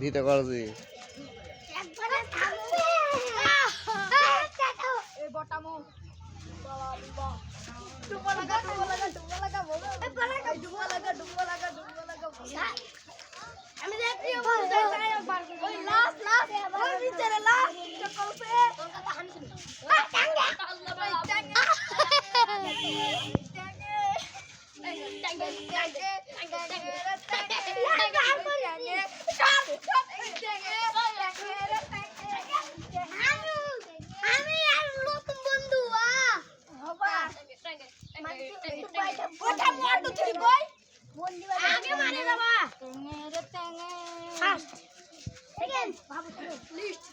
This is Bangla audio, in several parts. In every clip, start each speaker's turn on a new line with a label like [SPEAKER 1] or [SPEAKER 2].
[SPEAKER 1] দিতে কর জি
[SPEAKER 2] একবারে থামবে।
[SPEAKER 3] এই বটামো বাবা বাবা ডুবো লাগা ডুবো লাগা ডুবো লাগা বলো। এই পালাকা ডুবো লাগা ডুবো লাগা ডুবো লাগা বলো
[SPEAKER 2] আমি দেখি বলতে চাই বার করে
[SPEAKER 3] ওই লাস্ট লাস্ট ভিতরে লাস্ট চকল পে
[SPEAKER 2] আ টাঙ্গে
[SPEAKER 3] ওই টাঙ্গে টাঙ্গে টাঙ্গে টাঙ্গে টাঙ্গে টাঙ্গে শট শট এই টাঙ্গে টাঙ্গে টাঙ্গে
[SPEAKER 2] আমি আর নতুন বন্ধু আ
[SPEAKER 3] হবা
[SPEAKER 2] ওটা
[SPEAKER 3] ওটা তুই বই
[SPEAKER 2] আগে মানে যাবা
[SPEAKER 3] টাঙ্গে টাঙ্গে
[SPEAKER 2] ফার্স্ট সেকেন্ড বাবু
[SPEAKER 3] লিস্ট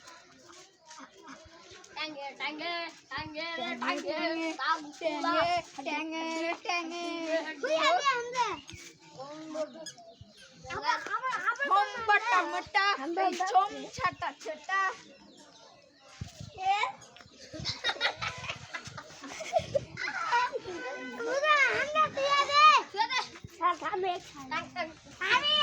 [SPEAKER 3] টাঙ্গে টাঙ্গে টাঙ্গে টাঙ্গে টাঙ্গে টাঙ্গে টাঙ্গে
[SPEAKER 2] তুই আগে আমদে আবার আবার আবার
[SPEAKER 3] হোম বটা মটা চম
[SPEAKER 2] 来，
[SPEAKER 3] 阿弟